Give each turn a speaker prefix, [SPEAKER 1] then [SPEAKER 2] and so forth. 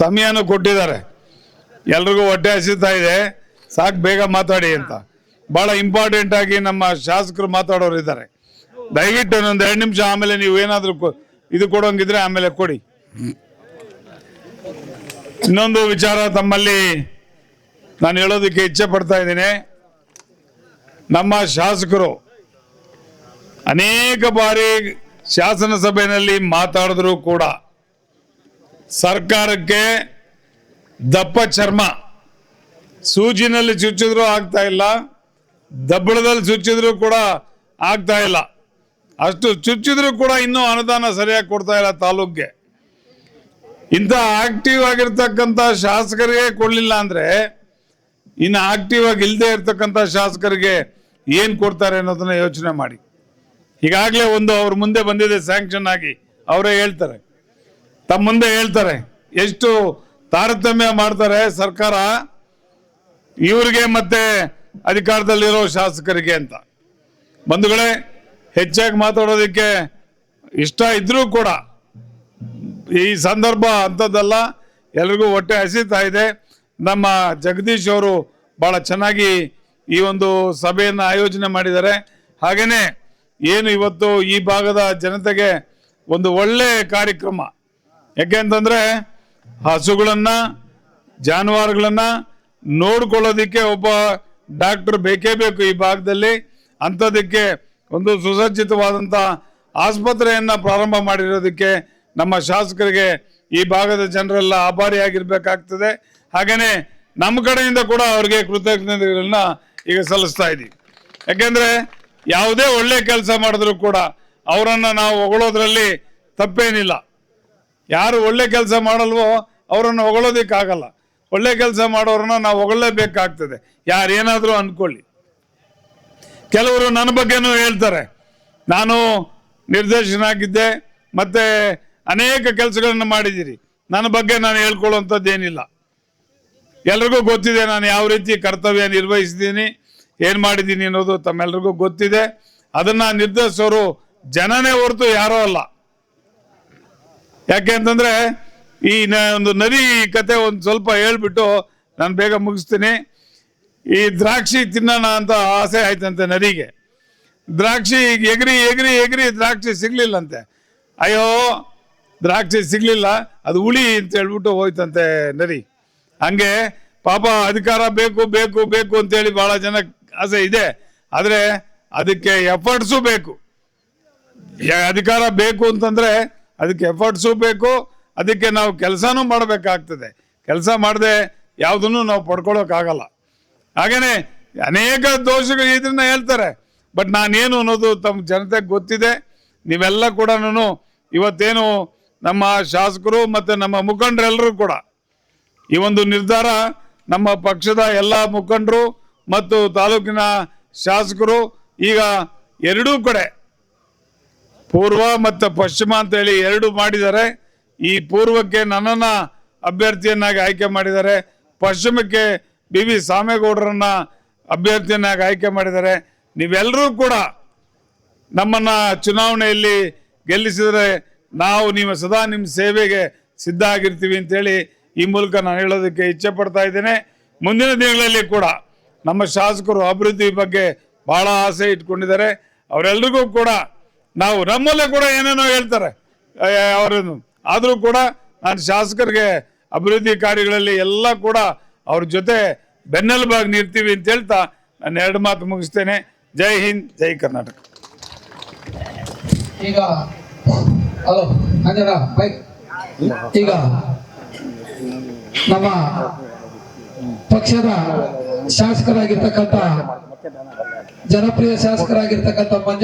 [SPEAKER 1] ಸಮಯನೂ ಕೊಟ್ಟಿದ್ದಾರೆ. ಎಲ್ರಿಗೂ ಹೊಟ್ಟೆ ಹಸಿತಾ ಇದೆ. ಸಾಕು ಬೇಗ ಮಾತಾಡಿ ಅಂತ. ಬಹಳ ಇಂಪಾರ್ಟೆಂಟ್ ಆಗಿ ನಮ್ಮ ಶಾಸಕರು ಮಾತಾಡೋರು ಇದ್ದಾರೆ. ದಯವಿಟ್ಟು ಒಂದೊಂದು ಎರಡು ನಿಮಿಷ ಆಮೇಲೆ ನೀವು ಏನಾದರೂ ಇದು ಕೊಡೋಂಗಿದ್ರೆ ಆಮೇಲೆ ಕೊಡಿ. ಇನ್ನೊಂದು ವಿಚಾರ ತಮ್ಮಲ್ಲಿ ನಾನು ಹೇಳೋದಕ್ಕೆ ಇಚ್ಛೆ ಪಡ್ತಾ ಇದ್ದೀನಿ. ನಮ್ಮ ಶಾಸಕರು ಅನೇಕ ಬಾರಿ ಶಾಸನ ಸಭೆಯಲ್ಲಿ ಮಾತಾಡಿದ್ರು ಕೂಡ ಸರ್ಕಾರಕ್ಕೆ ದಪ್ಪ ಚರ್ಮ. ಸೂಜಿನಲ್ಲಿ ಚುಚ್ಚಿದ್ರು ಆಗ್ತಾ ಇಲ್ಲ, ದಬ್ಬಳದಲ್ಲಿ ಚುಚ್ಚಿದ್ರು ಕೂಡ ಆಗ್ತಾ ಇಲ್ಲ. ಅಷ್ಟು ಚುಚ್ಚಿದ್ರು ಕೂಡ ಇನ್ನೂ ಅನುದಾನ ಸರಿಯಾಗಿ ಕೊಡ್ತಾ ಇಲ್ಲ ತಾಲೂಕ್ಗೆ. ಇಂಥ ಆಕ್ಟಿವ್ ಆಗಿರ್ತಕ್ಕಂಥ ಶಾಸಕರಿಗೆ ಕೊಡಲಿಲ್ಲ ಅಂದ್ರೆ, ಇನ್ನು ಆಕ್ಟಿವ್ ಆಗಿ ಇಲ್ಲದೆ ಇರ್ತಕ್ಕಂಥ ಶಾಸಕರಿಗೆ ಏನು ಕೊಡ್ತಾರೆ ಅನ್ನೋದನ್ನ ಯೋಚನೆ ಮಾಡಿ. ಈಗಾಗಲೇ ಒಂದು ಅವ್ರ ಮುಂದೆ ಬಂದಿದೆ ಸ್ಯಾಂಕ್ಷನ್ ಆಗಿ. ಅವರೇ ಹೇಳ್ತಾರೆ. ತಮ್ಮ ಮುಂದೆ ಹೇಳ್ತಾರೆ, ಎಷ್ಟು ತಾರತಮ್ಯ ಮಾಡ್ತಾರೆ ಸರ್ಕಾರ, ಇವರಿಗೆ ಮತ್ತೆ ಅಧಿಕಾರದಲ್ಲಿರೋ ಶಾಸಕರಿಗೆ ಅಂತ. ಬಂಧುಗಳೇ, ಹೆಚ್ಚಾಗಿ ಮಾತಾಡೋದಕ್ಕೆ ಇಷ್ಟ ಇದ್ರೂ ಕೂಡ, ಈ ಸಂದರ್ಭ ಅಂಥದ್ದಲ್ಲ ಎಲ್ರಿಗೂ ಹೊಟ್ಟೆ ಹಸಿತಾ ಇದೆ. ನಮ್ಮ ಜಗದೀಶ್ ಅವರು ಬಹಳ ಚೆನ್ನಾಗಿ ಈ ಒಂದು ಸಭೆಯನ್ನು ಆಯೋಜನೆ ಮಾಡಿದ್ದಾರೆ. ಹಾಗೆಯೇ ಏನು ಇವತ್ತು ಈ ಭಾಗದ ಜನತೆಗೆ ಒಂದು ಒಳ್ಳೆ ಕಾರ್ಯಕ್ರಮ ಯಾಕೆಂತಂದ್ರೆ ಹಸುಗಳನ್ನ, ಜಾನುವಾರುಗಳನ್ನ ನೋಡ್ಕೊಳ್ಳೋದಿಕ್ಕೆ ಒಬ್ಬ ಡಾಕ್ಟರ್ ಬೇಕೇ ಬೇಕು ಈ ಭಾಗದಲ್ಲಿ. ಅಂಥದಕ್ಕೆ ಒಂದು ಸುಸಜ್ಜಿತವಾದಂಥ ಆಸ್ಪತ್ರೆಯನ್ನ ಪ್ರಾರಂಭ ಮಾಡಿರೋದಕ್ಕೆ ನಮ್ಮ ಶಾಸಕರಿಗೆ ಈ ಭಾಗದ ಜನರೆಲ್ಲ ಆಭಾರಿಯಾಗಿರ್ಬೇಕಾಗ್ತದೆ. ಹಾಗೇನೆ ನಮ್ಮ ಕಡೆಯಿಂದ ಕೂಡ ಅವ್ರಿಗೆ ಕೃತಜ್ಞತೆಗಳನ್ನ ಈಗ ಸಲ್ಲಿಸ್ತಾ ಇದ್ದೀವಿ. ಯಾಕೆಂದ್ರೆ ಯಾವುದೇ ಒಳ್ಳೆ ಕೆಲಸ ಮಾಡಿದ್ರು ಕೂಡ ಅವರನ್ನ ನಾವು ಹೊಗಳೋದ್ರಲ್ಲಿ ತಪ್ಪೇನಿಲ್ಲ. ಯಾರು ಒಳ್ಳೆ ಕೆಲಸ ಮಾಡಲ್ವೋ ಅವರನ್ನು ಹೊಗಳೋದಕ್ಕಾಗಲ್ಲ. ಒಳ್ಳೆ ಕೆಲಸ ಮಾಡೋರನ್ನ ನಾವು ಹೊಗಳಲೇಬೇಕಾಗ್ತದೆ. ಯಾರೇನಾದರೂ ಅನ್ಕೊಳ್ಳಿ. ಕೆಲವರು ನನ್ನ ಬಗ್ಗೆನೂ ಹೇಳ್ತಾರೆ. ನಾನು ನಿರ್ದೇಶನ ಆಗಿದ್ದೆ ಮತ್ತೆ ಅನೇಕ ಕೆಲಸಗಳನ್ನು ಮಾಡಿದ್ದೀರಿ. ನನ್ನ ಬಗ್ಗೆ ನಾನು ಹೇಳ್ಕೊಳ್ಳುವಂಥದ್ದು ಏನಿಲ್ಲ ಎಲ್ರಿಗೂ ಗೊತ್ತಿದೆ ನಾನು ಯಾವ ರೀತಿ ಕರ್ತವ್ಯ ನಿರ್ವಹಿಸಿದ್ದೀನಿ, ಏನು ಮಾಡಿದ್ದೀನಿ ಅನ್ನೋದು ತಮ್ಮೆಲ್ರಿಗೂ ಗೊತ್ತಿದೆ. ಅದನ್ನ ನಿರ್ಧರಿಸೋರು ಜನನೇ ಹೊರತು ಯಾರೋ ಅಲ್ಲ. ಯಾಕೆ ಅಂತಂದ್ರೆ ಈ ಒಂದು ನದಿ ಕತೆ ಒಂದು ಸ್ವಲ್ಪ ಹೇಳ್ಬಿಟ್ಟು ನಾನು ಬೇಗ ಮುಗಿಸ್ತೀನಿ. ಈ ದ್ರಾಕ್ಷಿ ತಿನ್ನೋಣ ಅಂತ ಆಸೆ ಆಯ್ತಂತೆ ನದಿಗೆ. ದ್ರಾಕ್ಷಿ ಎಗ್ರಿ ಎಗ್ರಿ ಎಗ್ರಿ ದ್ರಾಕ್ಷಿ ಸಿಗ್ಲಿಲ್ಲಂತೆ. ಅಯ್ಯೋ, ದ್ರಾಕ್ಷಿ ಸಿಗ್ಲಿಲ್ಲ, ಅದು ಹುಳಿ ಅಂತ ಹೇಳ್ಬಿಟ್ಟು ಹೋಯ್ತಂತೆ ನರಿ ಹಂಗೆ ಪಾಪ ಅಧಿಕಾರ ಬೇಕು ಬೇಕು ಬೇಕು ಅಂತೇಳಿ ಬಹಳ ಜನ ಆಸೆ ಇದೆ. ಆದರೆ ಅದಕ್ಕೆ ಎಫರ್ಟ್ಸು ಬೇಕು. ಅಧಿಕಾರ ಬೇಕು ಅಂತಂದ್ರೆ ಅದಕ್ಕೆ ಎಫರ್ಟ್ಸು ಬೇಕು, ಅದಕ್ಕೆ ನಾವು ಕೆಲಸನೂ ಮಾಡಬೇಕಾಗ್ತದೆ. ಕೆಲಸ ಮಾಡದೆ ಯಾವುದನ್ನು ನಾವು ಪಡ್ಕೊಳ್ಳೋಕ್ಕಾಗಲ್ಲ ಹಾಗೇನೆ ಅನೇಕ ದೋಷಗಳು ಇದನ್ನ ಹೇಳ್ತಾರೆ, ಬಟ್ ನಾನೇನು ಅನ್ನೋದು ತಮ್ಮ ಜನತೆಗೆ ಗೊತ್ತಿದೆ. ನೀವೆಲ್ಲ ಕೂಡ ಇವತ್ತೇನು ನಮ್ಮ ಶಾಸಕರು ಮತ್ತು ನಮ್ಮ ಮುಖಂಡರೆಲ್ಲರೂ ಕೂಡ ಈ ಒಂದು ನಿರ್ಧಾರ ನಮ್ಮ ಪಕ್ಷದ ಎಲ್ಲ ಮುಖಂಡರು ಮತ್ತು ತಾಲೂಕಿನ ಶಾಸಕರು ಈಗ ಎರಡೂ ಕಡೆ ಪೂರ್ವ ಮತ್ತು ಪಶ್ಚಿಮ ಅಂತೇಳಿ ಎರಡು ಮಾಡಿದ್ದಾರೆ. ಈ ಪೂರ್ವಕ್ಕೆ ನನ್ನನ್ನು ಅಭ್ಯರ್ಥಿಯನ್ನಾಗಿ ಆಯ್ಕೆ ಮಾಡಿದ್ದಾರೆ. ಪಶ್ಚಿಮಕ್ಕೆ ಬಿ ವಿ ಸಾಮೇಗೌಡರನ್ನ ಅಭ್ಯರ್ಥಿಯನ್ನಾಗಿ ಆಯ್ಕೆ ಮಾಡಿದ್ದಾರೆ. ನೀವೆಲ್ಲರೂ ಕೂಡ ನಮ್ಮನ್ನ ಚುನಾವಣೆಯಲ್ಲಿ ಗೆಲ್ಲಿಸಿದರೆ ನಾವು ನಿಮ್ಮ ಸದಾ ನಿಮ್ಮ ಸೇವೆಗೆ ಸಿದ್ಧ ಆಗಿರ್ತೀವಿ ಅಂತೇಳಿ ಈ ಮೂಲಕ ನಾನು ಹೇಳೋದಕ್ಕೆ ಇಚ್ಛೆ ಪಡ್ತಾ ಇದ್ದೇನೆ. ಮುಂದಿನ ದಿನಗಳಲ್ಲಿ ಕೂಡ ನಮ್ಮ ಶಾಸಕರು ಅಭಿವೃದ್ಧಿ ಬಗ್ಗೆ ಬಹಳ ಆಸೆ ಇಟ್ಕೊಂಡಿದ್ದಾರೆ. ಅವರೆಲ್ಲರಿಗೂ ಕೂಡ ನಾವು ನಮ್ಮಲ್ಲೇ ಕೂಡ ಏನೇನೋ ಹೇಳ್ತಾರೆ. ಅವರನ್ನು. ಆದರೂ ಕೂಡ ನಾನು ಶಾಸಕರಿಗೆ ಅಭಿವೃದ್ಧಿ ಕಾರ್ಯಗಳಲ್ಲಿ ಎಲ್ಲ ಕೂಡ ಅವ್ರ ಜೊತೆ ಬೆನ್ನೆಲುಬಾಗಿ ನಿಲ್ತೀವಿ ಅಂತ ಹೇಳ್ತಾ ನಾನು ಎರಡು ಮಾತು ಮುಗಿಸ್ತೇನೆ. ಜೈ ಹಿಂದ್, ಜೈ ಕರ್ನಾಟಕ.
[SPEAKER 2] ಈಗ, ಹಲೋ ಅಂಜನ ಬೈಕ್ ಈಗ ನಮ್ಮ ಪಕ್ಷದ ಶಾಸಕರಾಗಿರ್ತಕ್ಕಂಥ, ಜನಪ್ರಿಯ ಶಾಸಕರಾಗಿರ್ತಕ್ಕಂಥ ಮಂಜ